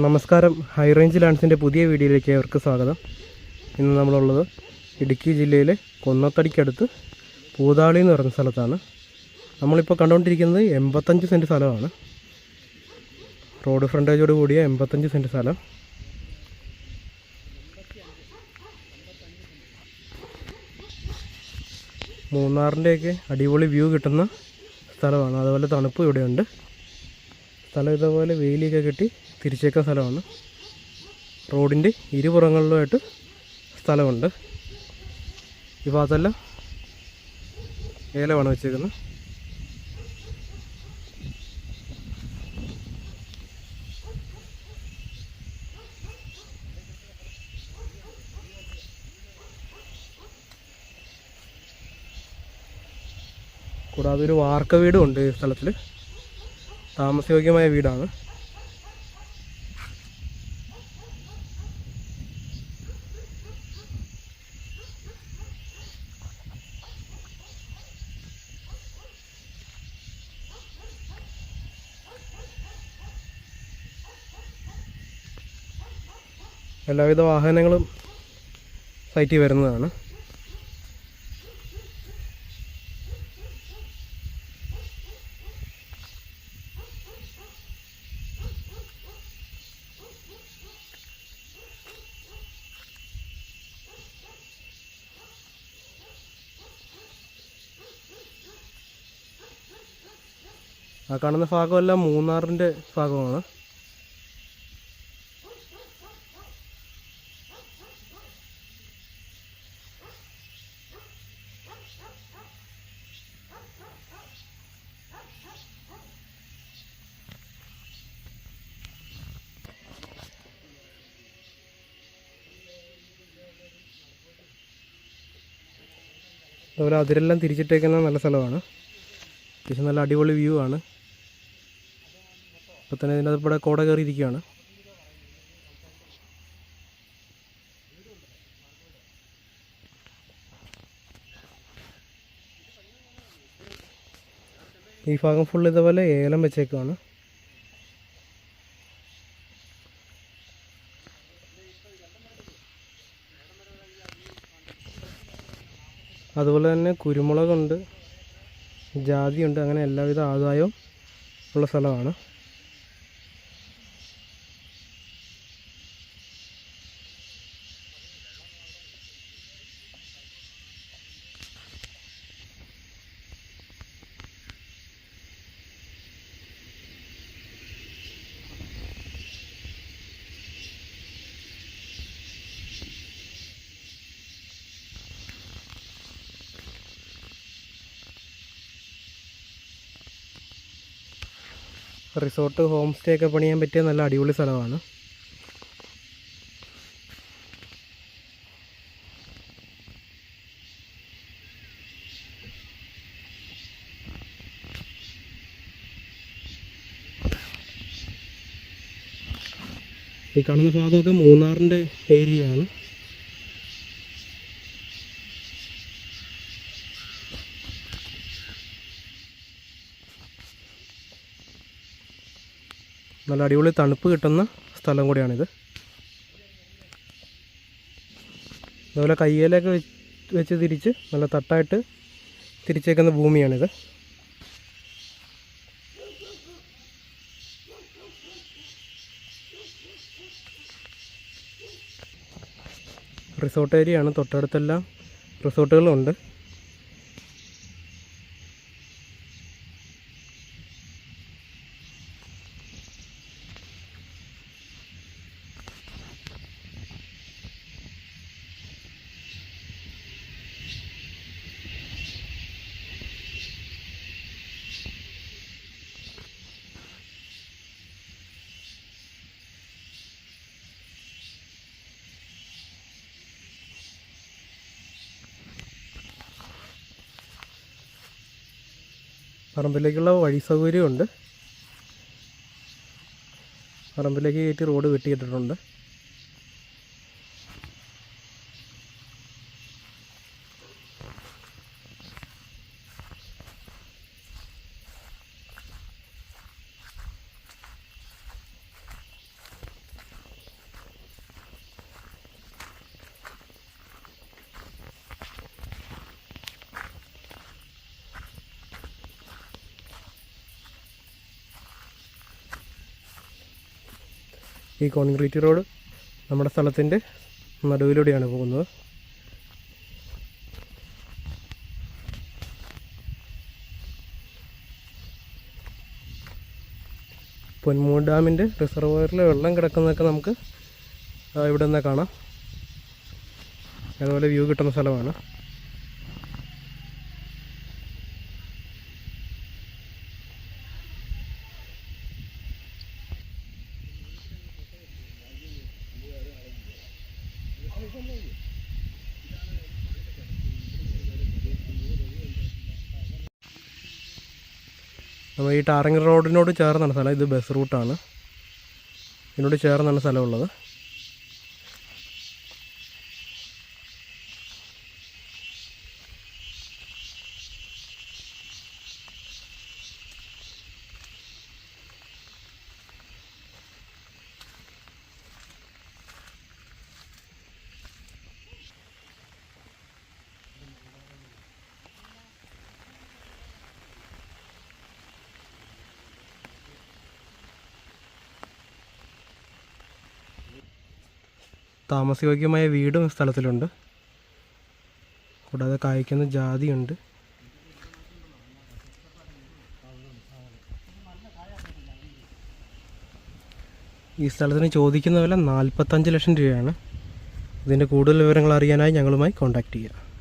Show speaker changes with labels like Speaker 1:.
Speaker 1: നമസ്കാരം. High range ലാൻഡ്സിന്റെ പുതിയ വീഡിയോയിലേക്ക് അവർക്ക് സ്വാഗതം. ഇന്ന് നമ്മളുള്ളത് ഇടുക്കി ജില്ലയിലെ കൊന്നത്തടിക്കടുത്ത് പൂതാളി എന്ന് പറയുന്ന സ്ഥലത്താണ്. നമ്മളിപ്പോൾ കണ്ടുകൊണ്ടിരിക്കുന്നത് എൺപത്തഞ്ച് സെന്റ് സ്ഥലമാണ്. റോഡ് ഫ്രണ്ടേജോട് കൂടിയ എൺപത്തഞ്ച് സെന്റ് സ്ഥലം. മൂന്നാറിന്റെയൊക്കെ അടിപൊളി വ്യൂ കിട്ടുന്ന സ്ഥലമാണ്. അതുപോലെ തണുപ്പ് ഇവിടെയുണ്ട്. സ്ഥലം ഇതേപോലെ വെയിലൊക്കെ കെട്ടി തിരിച്ചേക്കുന്ന സ്ഥലമാണ്. റോഡിന്റെ ഇരുപുറങ്ങളിലുമായിട്ട് സ്ഥലമുണ്ട്. ഈ ഭാഗത്തെല്ലാം ഏലമാണ് വെച്ചേക്കുന്നത്. കൂടാതെ ഒരു വാർക്ക വീടും ഉണ്ട് ഈ സ്ഥലത്തിൽ താമസയോഗ്യമായ വീടാണ്. എല്ലാവിധ വാഹനങ്ങളും സൈറ്റിൽ വരുന്നതാണ്. ആ കാണുന്ന ഭാഗമെല്ലാം മൂന്നാറിന്റെ ഭാഗമാണ്. അതുപോലെ അതിരെല്ലാം തിരിച്ചിട്ടേക്കുന്ന നല്ല സ്ഥലമാണ്. അത്യാവശ്യം നല്ല അടിപൊളി വ്യൂ ആണ്. ഇപ്പം തന്നെ ഇതിന്റെ ഇവിടെ കോട കയറിയിരിക്കുകയാണ്. ഈ ഭാഗം ഫുൾ ഇതേപോലെ ഏലം വെച്ചേക്കാണ് അതുപോലെ തന്നെ കുരുമുളകുണ്ട് ജാതിയുണ്ട് അങ്ങനെ എല്ലാവിധ ആദായവും ഉള്ള സ്ഥലമാണ്. റിസോർട്ട് ഹോം സ്റ്റേ ഒക്കെ പണിയാൻ പറ്റിയ നല്ല അടിപൊളി സ്ഥലമാണ്. ഈ കാണുന്ന ഭാഗമൊക്കെ മൂന്നാറിന്റെ ഏരിയയാണ്. നല്ല അടിപൊളി തണുപ്പ് കിട്ടുന്ന സ്ഥലം കൂടിയാണിത്. അതുപോലെ കയ്യേലൊക്കെ വെച്ച് തിരിച്ച് നല്ല തട്ടായിട്ട് തിരിച്ചേക്കുന്ന ഭൂമിയാണിത്. റിസോർട്ട് ഏരിയയാണ്. തൊട്ടടുത്തെല്ലാം റിസോർട്ടുകളുണ്ട്. പറമ്പിലേക്കുള്ള വഴി സൗകര്യമുണ്ട്. പറമ്പിലേക്ക് കയറ്റി റോഡ് വെട്ടിയിട്ടിട്ടുണ്ട്. ഈ കോൺക്രീറ്റ് റോഡ് നമ്മുടെ സ്ഥലത്തിന്റെ നടുവിലൂടെയാണ് പോകുന്നത്. പൊന്മൂ ഡാമിന്റെ റിസർവറിൽ വെള്ളം കിടക്കുന്നതൊക്കെ നമുക്ക് ഇവിടെ നിന്ന് കാണാം. അതുപോലെ വ്യൂ കിട്ടുന്ന സ്ഥലമാണ്. നമ്മൾ ഈ ടാറിങ് റോഡിനോട് ചേർന്നാണ് സ്ഥലം. ഇത് ബസ് റൂട്ടാണ്. ഇതിനോട് ചേർന്നാണ് സ്ഥലമുള്ളത് താമസയോഗ്യമായ വീടും സ്ഥലത്തിലുണ്ട്. കൂടാതെ കായ്ക്കുന്ന ജാതിയുണ്ട്. ഈ സ്ഥലത്തിന് ചോദിക്കുന്ന വില നാൽപ്പത്തഞ്ച് ലക്ഷം രൂപയാണ്. ഇതിന്റെ കൂടുതൽ വിവരങ്ങൾ അറിയാനായി ഞങ്ങളുമായി കോൺടാക്റ്റ് ചെയ്യുക.